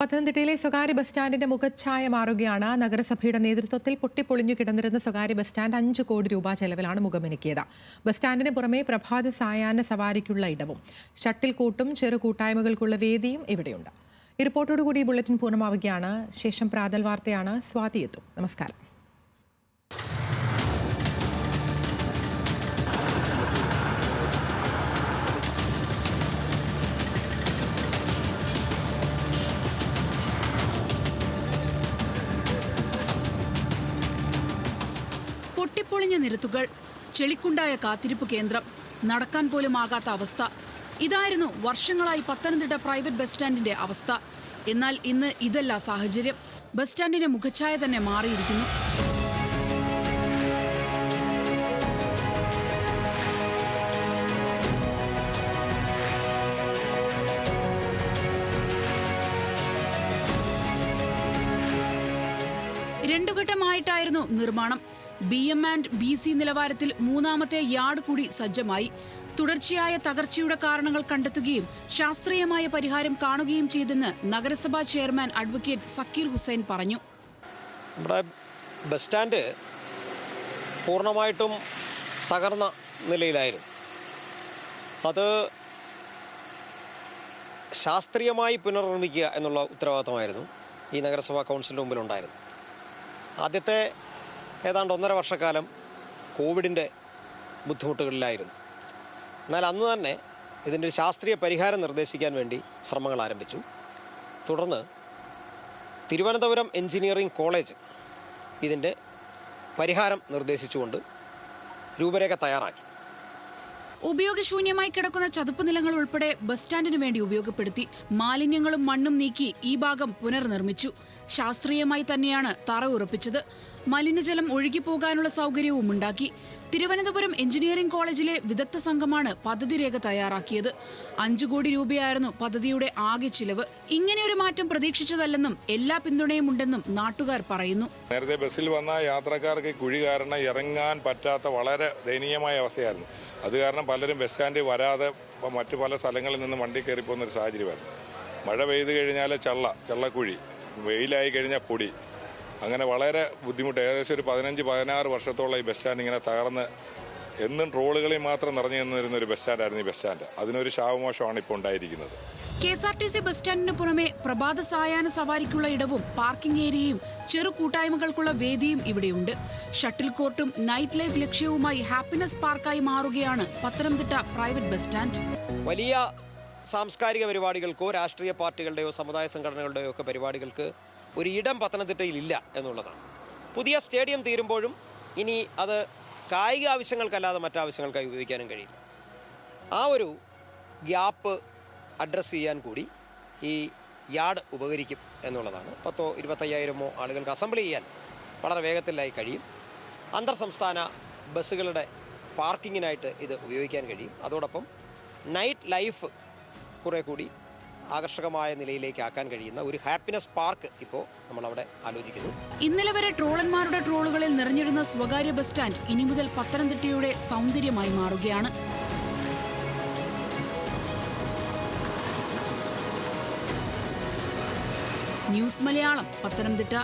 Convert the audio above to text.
പത്തനംതിട്ടയിലെ സ്വകാര്യ ബസ് സ്റ്റാൻഡിന്റെ മുഖച്ഛായ മാറുകയാണ്. നഗരസഭയുടെ നേതൃത്വത്തിൽ പൊട്ടിപ്പൊളിഞ്ഞു കിടന്നിരുന്ന സ്വകാര്യ ബസ് സ്റ്റാൻഡ് അഞ്ച് കോടി രൂപ ചെലവിലാണ് മുഖമിനുക്കിയത്. ബസ് സ്റ്റാൻഡിന് പുറമെ പ്രഭാത സായാഹ്ന സവാരിക്കുള്ള ഇടവും ഷട്ടിൽ കൂട്ടും ചെറു കൂട്ടായ്മകൾക്കുള്ള വേദിയും ഇവിടെയുണ്ട്. ഈ റിപ്പോർട്ടോടുകൂടി ബുള്ളറ്റിൻ പൂർണമാവുകയാണ്. ശേഷം പ്രാതൽ വാർത്തയാണ്. സ്വാതി എത്തും. നമസ്കാരം. പൊട്ടിപ്പൊളിഞ്ഞ നിരത്തുകൾ ചെളിക്കുണ്ടായ കാത്തിരിപ്പ് കേന്ദ്രം നടക്കാൻ പോലും ആകാത്ത അവസ്ഥ. ഇതായിരുന്നു വർഷങ്ങളായി പത്തനംതിട്ട പ്രൈവറ്റ് ബസ് സ്റ്റാൻഡിന്റെ അവസ്ഥ. എന്നാൽ ഇന്ന് ഇതല്ല സാഹചര്യം. ബസ് സ്റ്റാൻഡിന്റെ മുഖച്ഛായ തന്നെ മാറിയിരിക്കുന്നു. രണ്ടുഘട്ടമായിട്ടായിരുന്നു നിർമ്മാണം. B M and B C നിലവാരത്തിൽ മൂന്നാമത്തെ യാർഡ് കൂടി സജ്ജമായി. തുടർച്ചയായ തകർച്ചയുടെ കാരണങ്ങൾ കണ്ടെത്തുകയും ശാസ്ത്രീയമായ പരിഹാരം കാണുകയും ചെയ്തെന്ന് നഗരസഭാ ചെയർമാൻ അഡ്വക്കേറ്റ് സക്കീർ ഹുസൈൻ പറഞ്ഞു. നമ്മുടെ ബസ് സ്റ്റാൻഡ് പൂർണമായിട്ടും തകർന്ന നിലയിലായിരുന്നു. അത് ശാസ്ത്രീയമായി പുനർനിർമ്മിക്കുക എന്നുള്ള ഉത്തരവാദിത്തമായിരുന്നു ഈ നഗരസഭാ കൗൺസിലിന്റെ മുമ്പിലുണ്ടായിരുന്നു ആദ്യത്തെ ഏതാണ്ട് ഒന്നര വർഷക്കാലം കോവിഡിന്റെ ബുദ്ധിമുട്ടുകളിലായിരുന്നു. എന്നാൽ അന്ന് തന്നെ ഇതിന്റെ ഒരു ശാസ്ത്രീയ പരിഹാരം നിർദ്ദേശിക്കാൻ വേണ്ടി ശ്രമങ്ങൾ ആരംഭിച്ചു. തുടർന്ന് തിരുവനന്തപുരം എഞ്ചിനീയറിംഗ് കോളേജ് ഇതിന്റെ പരിഹാരം നിർദ്ദേശിച്ചുകൊണ്ട് രൂപരേഖ തയ്യാറാക്കി. ഉപയോഗശൂന്യമായി കിടക്കുന്ന ചതുപ്പ് നിലങ്ങൾ ഉൾപ്പെടെ ബസ് സ്റ്റാൻഡിനു വേണ്ടി ഉപയോഗപ്പെടുത്തി മാലിന്യങ്ങളും മണ്ണും നീക്കി ഈ ഭാഗം പുനർനിർമ്മിച്ചു. ശാസ്ത്രീയമായി തന്നെയാണ് തറ ഉറപ്പിച്ചത്. മലിനജലം ഒഴുകിപ്പോകാനുള്ള സൗകര്യവും ഉണ്ടാക്കി തിരുവനന്തപുരം എഞ്ചിനീയറിംഗ് കോളേജിലെ വിദഗ്ധ സംഘമാണ് പദ്ധതി രേഖ തയ്യാറാക്കിയത്. അഞ്ചു കോടി രൂപയായിരുന്നു പദ്ധതിയുടെ ആകെ ചിലവ്. ഇങ്ങനെയൊരു മാറ്റം പ്രതീക്ഷിച്ചതല്ലെന്നും എല്ലാ പിന്തുണയും ഉണ്ടെന്നും നാട്ടുകാർ പറയുന്നു. നേരത്തെ ബസ്സിൽ വന്ന യാത്രക്കാർക്ക് കുഴി കാരണം ഇറങ്ങാൻ പറ്റാത്ത വളരെ ദയനീയമായ അവസ്ഥയായിരുന്നു. അത് കാരണം പലരും ബസ് സ്റ്റാൻഡിൽ വരാതെ മറ്റു പല സ്ഥലങ്ങളിൽ നിന്ന് വണ്ടി കയറി പോകുന്ന ഒരു സാഹചര്യമായിരുന്നു. മഴ പെയ്തു കഴിഞ്ഞാൽ ചള്ള ചള്ളക്കുഴി. വെയിലായി കഴിഞ്ഞാൽ പൊടി. അങ്ങനെ വളരെ ബുദ്ധിമുട്ട്. ഏകദേശം ഒരു പതിനഞ്ച് പതിനാറ് വർഷത്തോളം ഈ ബസ് സ്റ്റാൻഡ് ഇങ്ങനെ തകർന്ന് എന്നും ട്രോളുകളിൽ മാത്രം നിറഞ്ഞു നിന്നിരുന്ന ഒരു ബസ് സ്റ്റാൻഡായിരുന്നു ഈ ബസ് സ്റ്റാൻഡ്. അതിനൊരു ശാവമോശമാണ് ഇപ്പോൾ ഉണ്ടായിരിക്കുന്നത്. K S R T C bus സ്റ്റാൻഡിന് പുറമെ പ്രഭാത സായാഹ്ന സവാരിക്കുള്ള ഇടവും പാർക്കിംഗ് ഏരിയയും ചെറു കൂട്ടായ്മകൾക്കുള്ള വേദിയും ഇവിടെയുണ്ട്. ഷട്ടിൽ കോർട്ടും നൈറ്റ് ലൈഫ് ലക്ഷ്യവുമായി ഹാപ്പിനെസ് പാർക്കായി മാറുകയാണ് പത്തനംതിട്ട പ്രൈവറ്റ് ബസ് സ്റ്റാൻഡ്. വലിയ സാംസ്കാരിക പരിപാടികൾക്കോ രാഷ്ട്രീയ പാർട്ടികളുടെയോ സമുദായ സംഘടനകളുടെയോ ഒക്കെ പരിപാടികൾക്ക് ഒരു ഇടം പത്തനംതിട്ടയിൽ ഇല്ല എന്നുള്ളതാണ്. പുതിയ സ്റ്റേഡിയം തീരുമ്പോഴും ഇനി അത് കായിക ആവശ്യങ്ങൾക്കല്ലാതെ മറ്റാവശ്യങ്ങൾക്കായി ഉപയോഗിക്കാനും കഴിയില്ല. ആ ഒരു ഗ്യാപ്പ് അഡ്രസ്സ് ചെയ്യാൻ കൂടി ഈ യാർഡ് ഉപകരിക്കും എന്നുള്ളതാണ്. പത്തോ ഇരുപത്തയ്യായിരമോ ആളുകൾക്ക് അസംബിൾ ചെയ്യാൻ വളരെ വേഗത്തിലായി കഴിയും. അന്തർ സംസ്ഥാന ബസ്സുകളുടെ പാർക്കിങ്ങിനായിട്ട് ഇത് ഉപയോഗിക്കാൻ കഴിയും. അതോടൊപ്പം നൈറ്റ് ലൈഫ് കുറേ കൂടി ആകർഷകമായ നിലയിലേക്ക് ആക്കാൻ കഴിയുന്ന ഒരു ഹാപ്പിനെസ് പാർക്ക് ഇപ്പോൾ നമ്മളവിടെ ആലോചിക്കുന്നു. ഇന്നലെ വരെ ട്രോളന്മാരുടെ ട്രോളുകളിൽ നിറഞ്ഞിരുന്ന സ്വകാര്യ ബസ് സ്റ്റാൻഡ് ഇനി മുതൽ പത്തനംതിട്ടയുടെ സൗന്ദര്യമായി മാറുകയാണ്. ന്യൂസ് മലയാളം പത്തനംതിട്ട.